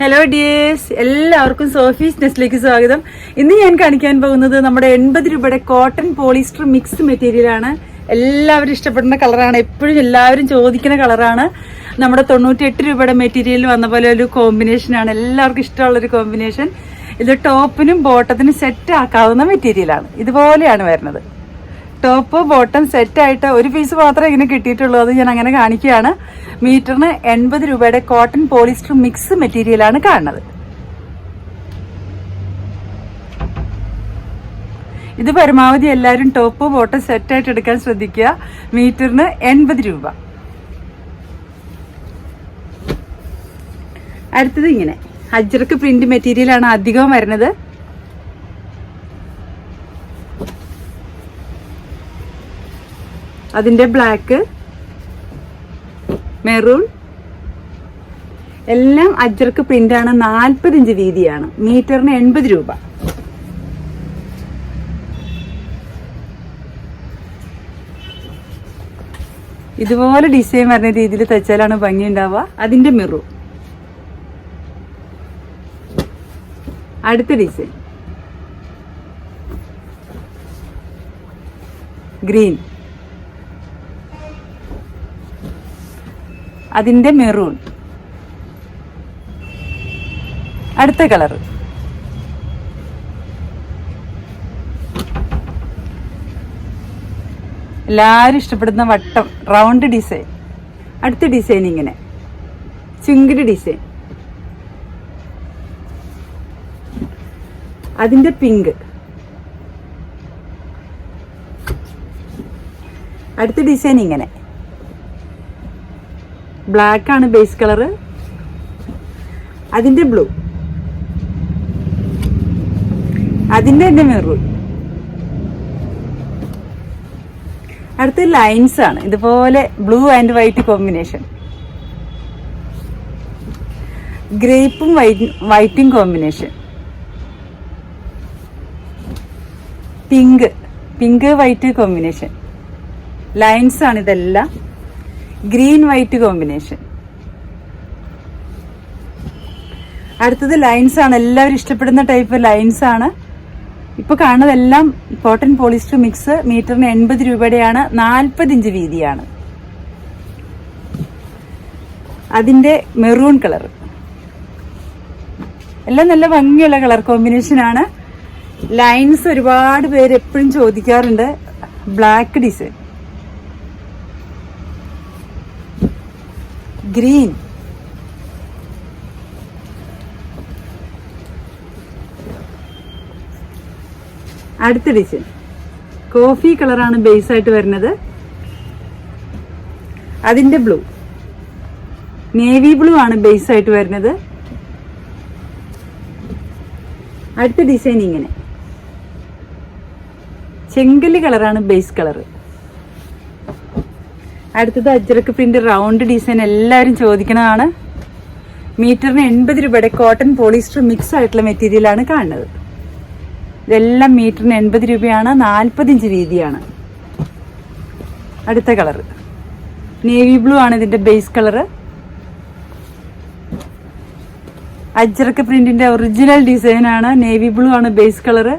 Hello dears എല്ലാവർക്കും Sophie's നെസ്റ്റിലേക്ക് സ്വാഗതം. ഇന്ന് ഞാൻ കാണിക്കാൻ പോകുന്നത് നമ്മുടെ എൺപത് രൂപയുടെ കോട്ടൺ പോളിസ്റ്റർ മിക്സ് മെറ്റീരിയൽ ആണ്. എല്ലാവരും ഇഷ്ടപ്പെടുന്ന കളറാണ്. എപ്പോഴും എല്ലാവരും ചോദിക്കുന്ന കളറാണ്. നമ്മുടെ തൊണ്ണൂറ്റി എട്ട് രൂപയുടെ മെറ്റീരിയൽ വന്ന പോലെ ഒരു കോമ്പിനേഷൻ ആണ്. എല്ലാവർക്കും ഇഷ്ടമുള്ള ഒരു കോമ്പിനേഷൻ ഇത് ടോപ്പിനും ബോട്ടത്തിനും സെറ്റ് ആക്കാവുന്ന മെറ്റീരിയലാണ് ഇതുപോലെയാണ് വരുന്നത്. ടോപ്പ് ബോട്ടം സെറ്റ് ആയിട്ട് ഒരു പീസ് മാത്രമേ ഇങ്ങനെ കിട്ടിയിട്ടുള്ളൂ. അത് ഞാൻ അങ്ങനെ കാണിക്കുകയാണ്. മീറ്ററിന് എൺപത് രൂപയുടെ കോട്ടൺ പോളിസ്റ്റർ മിക്സ് മെറ്റീരിയലാണ് കാണുന്നത്. ഇത് പരമാവധി എല്ലാവരും ടോപ്പ് ബോട്ടം സെറ്റ് ആയിട്ട് എടുക്കാൻ ശ്രദ്ധിക്കുക. മീറ്ററിന് എൺപത് രൂപ. അടുത്തത് ഇങ്ങനെ. അജ്രക്ക് പ്രിന്റ് മെറ്റീരിയലാണ് അധികവും വരുന്നത്. അതിന്റെ ബ്ലാക്ക് മെറൂൺ എല്ലാം അജ്രക്ക് പ്രിന്റ് ആണ്. നാൽപ്പത് ഇഞ്ച് വീതിയാണ്. മീറ്ററിന് എൺപത് രൂപ. ഇതുപോലെ ഡിസൈൻ വരുന്ന രീതിയിൽ തയ്ച്ചാലാണ് ഭംഗി ഉണ്ടാവുക അതിന്റെ മിറു അടുത്ത ഡിസൈൻ ഗ്രീൻ അതിന്റെ മെറൂൺ. അടുത്ത കളർ. എല്ലാവരും ഇഷ്ടപ്പെടുന്ന വട്ടം റൗണ്ട് ഡിസൈൻ. അടുത്ത ഡിസൈൻ ഇങ്ങനെ. ചുങ്കിടി ഡിസൈൻ. അതിന്റെ പിങ്ക്. അടുത്ത ഡിസൈൻ ഇങ്ങനെ. ബ്ലാക്ക് ആണ് ബേസ് കളർ അതിന്റെ ബ്ലൂ. അതിന്റെ തന്നെ മെറൂൺ. അടുത്ത ലൈൻസ് ആണ്. ഇതുപോലെ ബ്ലൂ ആൻഡ് വൈറ്റ് കോമ്പിനേഷൻ. ഗ്രേപ്പും വൈറ്റും combination. Pink. Pink white combination. Lines ആണ് ഇതെല്ലാം. Green white combination. അടുത്തത് ലൈൻസ് ആണ്. എല്ലാവരും ഇഷ്ടപ്പെടുന്ന ടൈപ്പ് ലൈൻസ് ആണ്. ഇപ്പൊ കാണുന്നതെല്ലാം കോട്ടൺ പോളിസ്റ്റർ മിക്സ് മീറ്ററിന് എൺപത് രൂപയുടെയാണ് നാൽപ്പത് ഇഞ്ച് വീതിയാണ്. അതിന്റെ മെറൂൺ കളർ എല്ലാം നല്ല ഭംഗിയുള്ള കളർ കോമ്പിനേഷൻ ആണ്. ലൈൻസ് ഒരുപാട് പേര് എപ്പോഴും ചോദിക്കാറുണ്ട്. ബ്ലാക്ക് ഡിസൈൻ ഗ്രീൻ അടുത്ത ഡിസൈൻ കോഫി കളറാണ് ബേസ് ആയിട്ട് വരുന്നത്. അതിന്റെ ബ്ലൂ നേവി ബ്ലൂ ആണ് ബേസ് ആയിട്ട് വരുന്നത്. അടുത്ത ഡിസൈൻ ഇങ്ങനെ. ചെങ്കൽ കളറാണ് ബേസ് കളർ അടുത്തത് അജ്രക്ക് പ്രിന്റ് റൗണ്ട് ഡിസൈൻ എല്ലാവരും ചോദിക്കുന്നതാണ് മീറ്ററിന് എൺപത് രൂപയുടെ കോട്ടൺ പോളിസ്റ്റർ മിക്സ് ആയിട്ടുള്ള മെറ്റീരിയലാണ് കാണുന്നത്. ഇതെല്ലാം മീറ്ററിന് എൺപത് രൂപയാണ് നാൽപ്പത് രീതിയാണ്. വീതിയാണ് അടുത്ത കളർ നേവി ബ്ലൂ ആണ് ഇതിന്റെ ബേസ് കളറ് അജ്രക്ക് പ്രിന്റിന്റെ ഒറിജിനൽ ഡിസൈൻ ആണ് നേവി ബ്ലൂ ആണ് ബേസ് കളറ്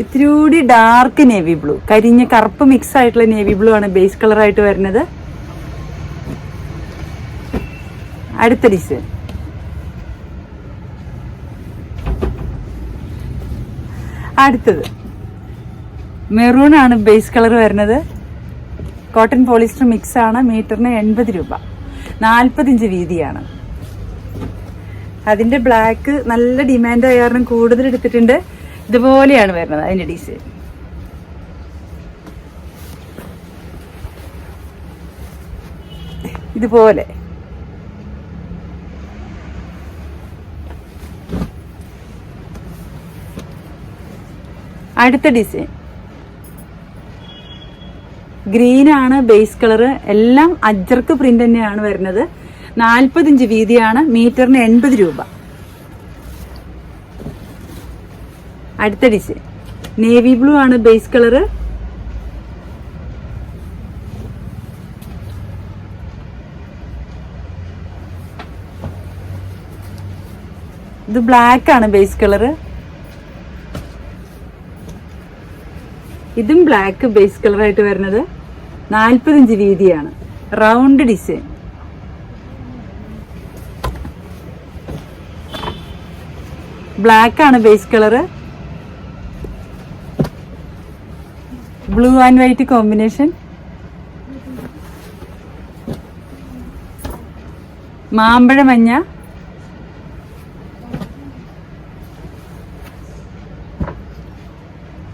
ഇത്തിരി കൂടി ഡാർക്ക് നേവി ബ്ലൂ കരിഞ്ഞ കറുപ്പ് മിക്സ് ആയിട്ടുള്ള നേവി ബ്ലൂ ആണ് ബേസ് കളർ ആയിട്ട് വരുന്നത്. അടുത്ത ഡിസൈൻ അടുത്തത്. മെറൂൺ ആണ് ബേസ് കളർ വരുന്നത്. കോട്ടൺ പോളിസ്റ്റർ മിക്സ് ആണ് മീറ്ററിന് എൺപത് രൂപ. നാൽപ്പത്തിഞ്ച് വീതിയാണ്. അതിന്റെ ബ്ലാക്ക് നല്ല ഡിമാൻഡ് ആയ കാരണം കൂടുതൽ എടുത്തിട്ടുണ്ട്. ഇതുപോലെയാണ് വരുന്നത് അതിന്റെ ഡിസൈൻ ഇതുപോലെ. അടുത്ത ഡിസൈൻ ഗ്രീൻ ആണ് ബേസ് കളർ എല്ലാം അജർക്ക് പ്രിന്റ് തന്നെയാണ് വരുന്നത്. നാൽപ്പത് ഇഞ്ച് വീതിയാണ് മീറ്ററിന് എൺപത് രൂപ. അടുത്ത ഡിസൈൻ നേവി ബ്ലൂ ആണ് ബേസ് കളറ് ഇത് ബ്ലാക്ക് ആണ് ബേസ് കളറ് ഇതും ബ്ലാക്ക് ബേസ് കളറായിട്ട് വരുന്നത്. നാൽപ്പതിഞ്ച് വീതിയാണ്. റൗണ്ട് ഡിസൈൻ ബ്ലാക്ക് ആണ് base colour blue and white combination മാമ്പഴ മഞ്ഞ.